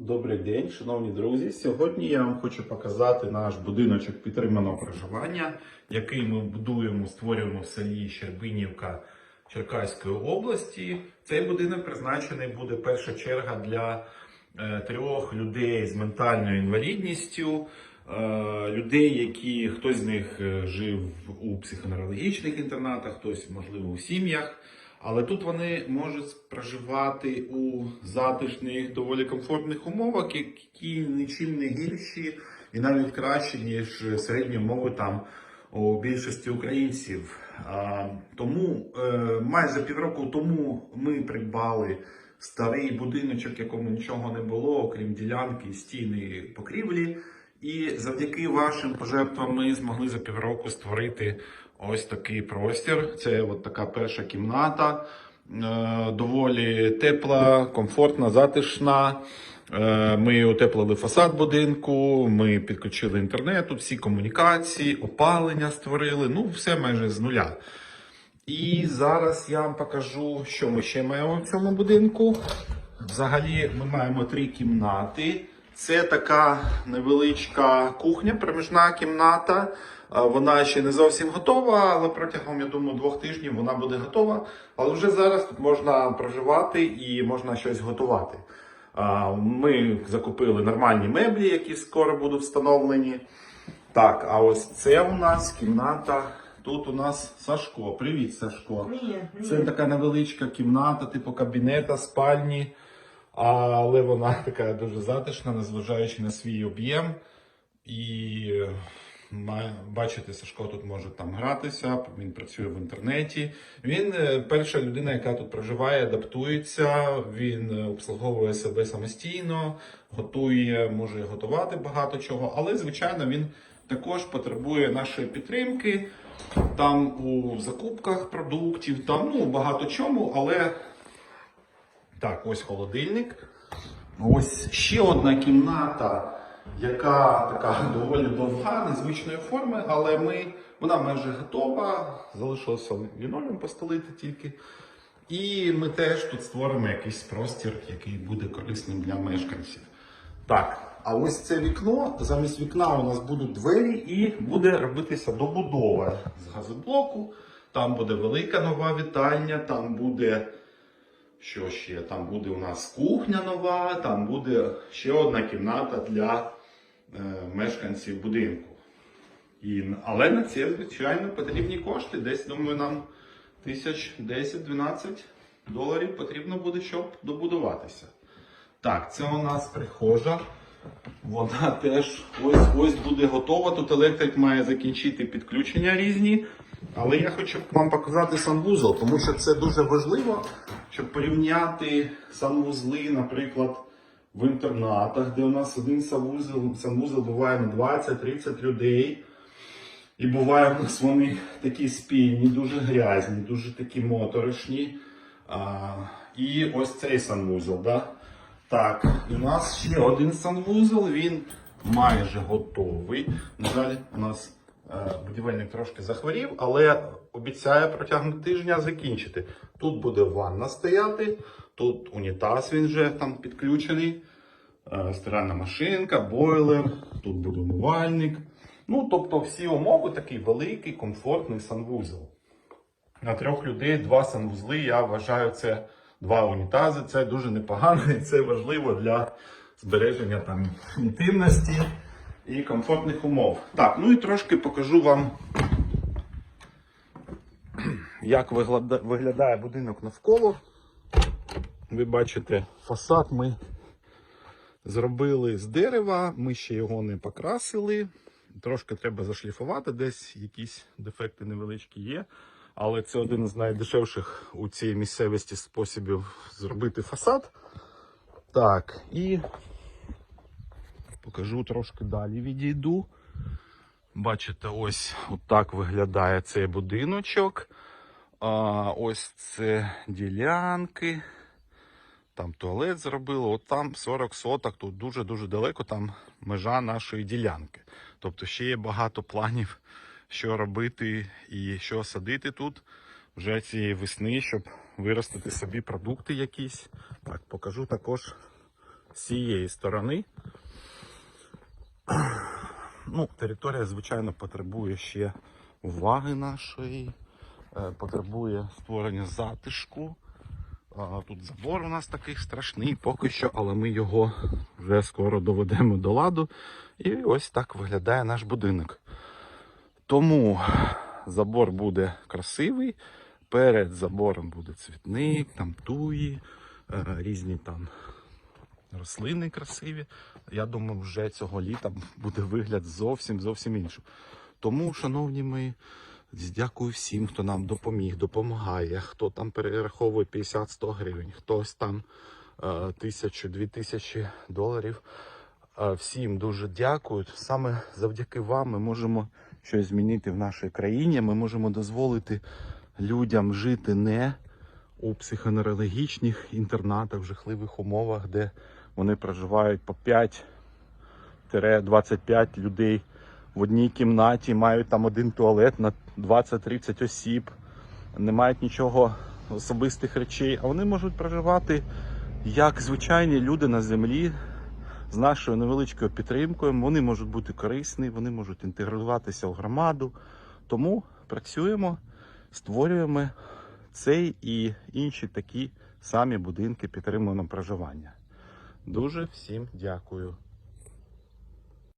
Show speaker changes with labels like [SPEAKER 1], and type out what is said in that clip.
[SPEAKER 1] Добрий день, шановні друзі. Сьогодні я вам хочу показати наш будиночок підтриманого проживання, який ми будуємо, створюємо в селі Щербинівка Черкаської області. Цей будинок призначений буде перша черга для е, трьох людей з ментальною інвалідністю, е, людей, які хтось з них е, жив у психоневрологічних інтернатах, хтось, можливо, у сім'ях. Але тут вони можуть проживати у затишних, доволі комфортних умовах, які нічим не гірші і навіть кращі, ніж середні умови там у більшості українців. Тому е, майже півроку тому ми придбали старий будиночок, якому нічого не було, окрім ділянки, стіни, покрівлі. І завдяки вашим пожертвам ми змогли за півроку створити ось такий простір. Це от така перша кімната, е, доволі тепла, комфортна, затишна. Е, Ми утеплили фасад будинку, ми підключили інтернет, всі комунікації, опалення створили. Ну, все майже з нуля. І зараз я вам покажу, що ми ще маємо в цьому будинку. Взагалі, ми маємо три кімнати. Це така невеличка кухня, проміжна кімната. Вона ще не зовсім готова, але протягом, я думаю, двох тижнів вона буде готова. Але вже зараз тут можна проживати і можна щось готувати. Ми закупили нормальні меблі, які скоро будуть встановлені. Так, а ось це у нас кімната. Тут у нас Сашко. Привіт, Сашко.
[SPEAKER 2] Привіт,
[SPEAKER 1] Це така невеличка кімната, типу кабінета, спальні, але вона така дуже затишна, незважаючи на свій об'єм. І бачите, Сашко тут може там гратися, він працює в інтернеті. Він е, перша людина, яка тут проживає, адаптується, він е, обслуговує себе самостійно, готує, може готувати багато чого, але, звичайно, він також потребує нашої підтримки. Там у закупках продуктів, там ну багато чому, але так, ось холодильник. Ось ще одна кімната, яка така доволі довга, незвичної форми, але ми, вона майже готова. Залишилося лінолеум постелити тільки. І ми теж тут створимо якийсь простір, який буде корисним для мешканців. Так, а ось це вікно. Замість вікна у нас будуть двері і буде робитися добудова з газоблоку. Там буде велика нова вітальня, там буде. Що ще? Там буде у нас кухня нова, там буде ще одна кімната для е, мешканців будинку. І, але на це, звичайно, потрібні кошти. Десь, думаю, нам тисяч 10-12 доларів потрібно буде, щоб добудуватися. Так, це у нас прихожа. Вона теж ось ось буде готова. Тут електрик має закінчити підключення різні. Але я хочу вам показати санвузол, тому що це дуже важливо, щоб порівняти санвузли, наприклад, в інтернатах, де у нас один санвузол, санвузол буває на 20-30 людей. І буває у нас вони такі спільні, дуже грязні, дуже такі моторошні. А, і ось цей санвузол. Да? Так, у нас ще один санвузол, він майже готовий. На жаль, у нас будівельник трошки захворів, але обіцяє протягом тижня закінчити. Тут буде ванна стояти, тут унітаз він вже там підключений, е, стиральна машинка, бойлер, тут буде умивальник. Ну, тобто всі умови такий великий, комфортний санвузол. На трьох людей два санвузли, я вважаю, це два унітази. Це дуже непогано і це важливо для збереження там інтимності і комфортних умов. Так, ну і трошки покажу вам, як виглядає будинок навколо. Ви бачите, фасад ми зробили з дерева, ми ще його не покрасили. Трошки треба зашліфувати, десь якісь дефекти невеличкі є. Але це один з найдешевших у цій місцевості способів зробити фасад. Так, і покажу трошки далі відійду. Бачите, ось отак виглядає цей будиночок. А, ось це ділянки. Там туалет зробили, от там 40 соток, тут дуже-дуже далеко, там межа нашої ділянки. Тобто ще є багато планів, що робити і що садити тут вже цієї весни, щоб виростити собі продукти якісь. Так, покажу також з цієї сторони. Ну, територія, звичайно, потребує ще уваги нашої, е, потребує створення затишку. Тут забор у нас такий страшний поки що, але ми його вже скоро доведемо до ладу. І ось так виглядає наш будинок. Тому забор буде красивий. Перед забором буде цвітник, там туї, е, різні там рослини красиві. Я думаю, вже цього літа буде вигляд зовсім зовсім іншим. Тому, шановні мої, дякую всім, хто нам допоміг, допомагає, хто там перераховує 50-100 гривень, хтось там е, тисячу, дві тисячі доларів. Е, Всім дуже дякую. Саме завдяки вам ми можемо щось змінити в нашій країні. Ми можемо дозволити людям жити не у психоневрологічних інтернатах, в жахливих умовах, де вони проживають по 5-25 людей в одній кімнаті, мають там один туалет на 20-30 осіб, не мають нічого особистих речей, а вони можуть проживати як звичайні люди на землі з нашою невеличкою підтримкою. Вони можуть бути корисні, вони можуть інтегруватися в громаду. Тому працюємо, створюємо цей і інші такі самі будинки підтримуємо проживання. Дуже всім дякую.